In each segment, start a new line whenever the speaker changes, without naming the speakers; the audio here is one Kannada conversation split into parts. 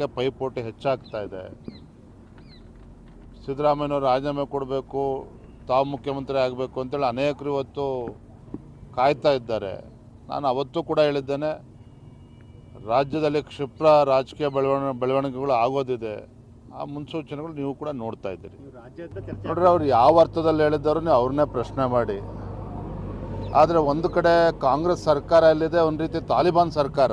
ಪೈಪೋಟಿ ಹೆಚ್ಚಾಗ್ತಾ ಇದೆ. ಸಿದ್ದರಾಮಯ್ಯನವರು ರಾಜೀನಾಮೆ ಕೊಡಬೇಕು ತಾವು ಮುಖ್ಯಮಂತ್ರಿ ಆಗಬೇಕು ಅಂತೇಳಿ ಅನೇಕರು ಇವತ್ತು ಕಾಯ್ತಾ ಇದ್ದಾರೆ. ನಾನು ಅವತ್ತು ಕೂಡ ಹೇಳಿದ್ದೇನೆ ರಾಜ್ಯದಲ್ಲಿ ಕ್ಷಿಪ್ರ ರಾಜಕೀಯ ಬೆಳವಣ ಬೆಳವಣಿಗೆಗಳು ಆಗೋದಿದೆ. ಆ ಮುನ್ಸೂಚನೆಗಳು ನೀವು ಕೂಡ ನೋಡ್ತಾ ಇದ್ದೀರಿ. ನೋಡ್ರಿ ಅವ್ರು ಯಾವ ಅರ್ಥದಲ್ಲಿ ಹೇಳಿದ್ದಾರೋ ನೀವು ಅವ್ರನ್ನೇ ಪ್ರಶ್ನೆ ಮಾಡಿ. ಆದರೆ ಒಂದು ಕಡೆ ಕಾಂಗ್ರೆಸ್ ಸರ್ಕಾರ ಎಲ್ಲಿದೆ ಒಂದು ರೀತಿ ತಾಲಿಬಾನ್ ಸರ್ಕಾರ.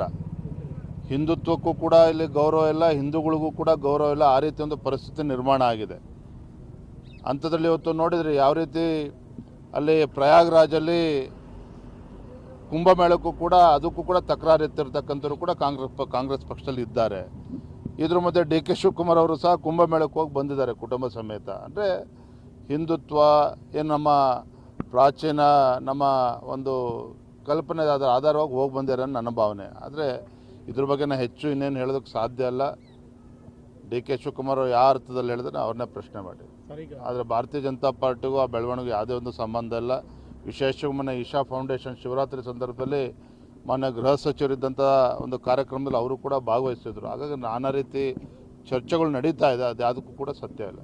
ಹಿಂದುತ್ವಕ್ಕೂ ಕೂಡ ಇಲ್ಲಿ ಗೌರವ ಇಲ್ಲ, ಹಿಂದೂಗಳಿಗೂ ಕೂಡ ಗೌರವ ಇಲ್ಲ, ಆ ರೀತಿ ಒಂದು ಪರಿಸ್ಥಿತಿ ನಿರ್ಮಾಣ ಆಗಿದೆ. ಅಂಥದ್ರಲ್ಲಿ ಇವತ್ತು ನೋಡಿದರೆ ಯಾವ ರೀತಿ ಅಲ್ಲಿ ಪ್ರಯಾಗ್ರಾಜಲ್ಲಿ ಕುಂಭಮೇಳಕ್ಕೂ ಕೂಡ ಅದಕ್ಕೂ ಕೂಡ ತಕರಾರು ಎತ್ತಿರ್ತಕ್ಕಂಥವ್ರು ಕೂಡ ಕಾಂಗ್ರೆಸ್ ಕಾಂಗ್ರೆಸ್ ಪಕ್ಷದಲ್ಲಿ ಇದ್ದಾರೆ. ಇದ್ರ ಮಧ್ಯೆ ಡಿ ಕೆ ಶಿವಕುಮಾರ್ ಅವರು ಸಹ ಕುಂಭಮೇಳಕ್ಕೆ ಹೋಗಿ ಬಂದಿದ್ದಾರೆ ಕುಟುಂಬ ಸಮೇತ. ಅಂದರೆ ಹಿಂದುತ್ವ ಏನು ನಮ್ಮ ಪ್ರಾಚೀನ ನಮ್ಮ ಒಂದು ಕಲ್ಪನೆ ಆಧಾರವಾಗಿ ಹೋಗಿ ಬಂದಿರೋ ನನ್ನ ಭಾವನೆ. ಆದರೆ ಇದ್ರ ಬಗ್ಗೆ ನಾನು ಹೆಚ್ಚು ಇನ್ನೇನು ಹೇಳೋದಕ್ಕೆ ಸಾಧ್ಯ ಅಲ್ಲ. ಡಿ ಕೆ ಶಿವಕುಮಾರ್ ಅವರು ಯಾವ ಅರ್ಥದಲ್ಲಿ ಹೇಳಿದ್ರೆ ಅವ್ರನ್ನೇ ಪ್ರಶ್ನೆ ಮಾಡಿ ಆದರೆ ಭಾರತೀಯ ಜನತಾ ಪಾರ್ಟಿಗೂ ಆ ಬೆಳವಣಿಗೆ ಯಾವುದೇ ಒಂದು ಸಂಬಂಧ ಇಲ್ಲ. ವಿಶೇಷವಾಗಿ ಮೊನ್ನೆ ಇಶಾ ಫೌಂಡೇಶನ್ ಶಿವರಾತ್ರಿ ಸಂದರ್ಭದಲ್ಲಿ ಮೊನ್ನೆ ಗೃಹ ಸಚಿವರಿದ್ದಂಥ ಒಂದು ಕಾರ್ಯಕ್ರಮದಲ್ಲಿ ಅವರು ಕೂಡ ಭಾಗವಹಿಸಿದ್ರು. ಹಾಗಾಗಿ ನಾನಾ ರೀತಿ ಚರ್ಚೆಗಳು ನಡೀತಾ ಇದೆ ಅದು ಯಾವುದಕ್ಕೂ ಕೂಡ ಸತ್ಯ ಇಲ್ಲ.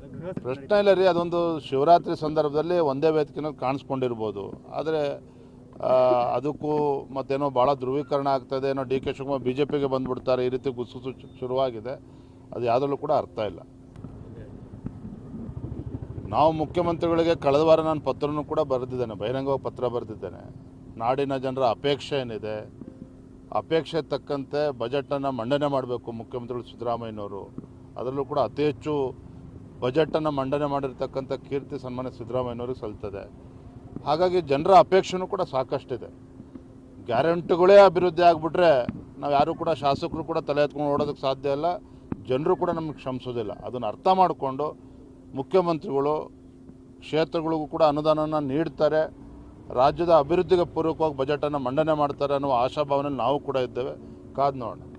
ಪ್ರಶ್ನೆ ಇಲ್ಲ ರೀ ಅದೊಂದು ಶಿವರಾತ್ರಿ ಸಂದರ್ಭದಲ್ಲಿ ಒಂದೇ ವೇದಿಕೆನ ಕಾಣಿಸ್ಕೊಂಡಿರ್ಬೋದು. ಆದರೆ ಅದಕ್ಕೂ ಮತ್ತೇನೋ ಭಾಳ ಧ್ರುವೀಕರಣ ಆಗ್ತದೆ ಏನೋ D K Shivakumar B J ಪಿಗೆ ಬಂದ್ಬಿಡ್ತಾರೆ. ಈ ರೀತಿ ಗುಸ್ಸು ಶುರುವಾಗಿದೆ. ಅದು ಯಾವುದರಲ್ಲೂ ಕೂಡ ಅರ್ಥ ಇಲ್ಲ. ನಾವು ಮುಖ್ಯಮಂತ್ರಿಗಳಿಗೆ ಕಳೆದ ವಾರ ನಾನು ಪತ್ರನೂ ಕೂಡ ಬರೆದಿದ್ದೇನೆ. ಬಹಿರಂಗವಾಗಿ ಪತ್ರ ಬರೆದಿದ್ದೇನೆ. ನಾಡಿನ ಜನರ ಅಪೇಕ್ಷೆ ಏನಿದೆ? ಅಪೇಕ್ಷೆ ತಕ್ಕಂತೆ ಬಜೆಟನ್ನು ಮಂಡನೆ ಮಾಡಬೇಕು ಮುಖ್ಯಮಂತ್ರಿಗಳು ಸಿದ್ದರಾಮಯ್ಯನವರು. ಅದರಲ್ಲೂ ಕೂಡ ಅತಿ ಹೆಚ್ಚು ಬಜೆಟನ್ನು ಮಂಡನೆ ಮಾಡಿರ್ತಕ್ಕಂಥ ಕೀರ್ತಿ ಸನ್ಮಾನ ಸಿದ್ದರಾಮಯ್ಯನವ್ರಿಗೆ ಸಲ್ತದೆ. ಹಾಗಾಗಿ ಜನರ ಅಪೇಕ್ಷೆನೂ ಕೂಡ ಸಾಕಷ್ಟಿದೆ. ಗ್ಯಾರಂಟಿಗಳೇ ಅಭಿವೃದ್ಧಿ ಆಗಿಬಿಟ್ರೆ ನಾವು ಯಾರೂ ಕೂಡ ಶಾಸಕರು ಕೂಡ ತಲೆ ಎತ್ಕೊಂಡು ಓಡೋದಕ್ಕೆ ಸಾಧ್ಯ ಇಲ್ಲ. ಜನರು ಕೂಡ ನಮಗೆ ಕ್ಷಮಿಸೋದಿಲ್ಲ. ಅದನ್ನು ಅರ್ಥ ಮಾಡಿಕೊಂಡು ಮುಖ್ಯಮಂತ್ರಿಗಳು ಕ್ಷೇತ್ರಗಳಿಗೂ ಕೂಡ ಅನುದಾನವನ್ನು ನೀಡ್ತಾರೆ. ರಾಜ್ಯದ ಅಭಿವೃದ್ಧಿಗೆ ಪೂರಕವಾಗಿ ಬಜೆಟನ್ನು ಮಂಡನೆ ಮಾಡ್ತಾರೆ ಅನ್ನುವ ಆಶಾಭಾವನೆ ನಾವು ಕೂಡ ಇದ್ದೇವೆ. ಕಾದು ನೋಡೋಣ.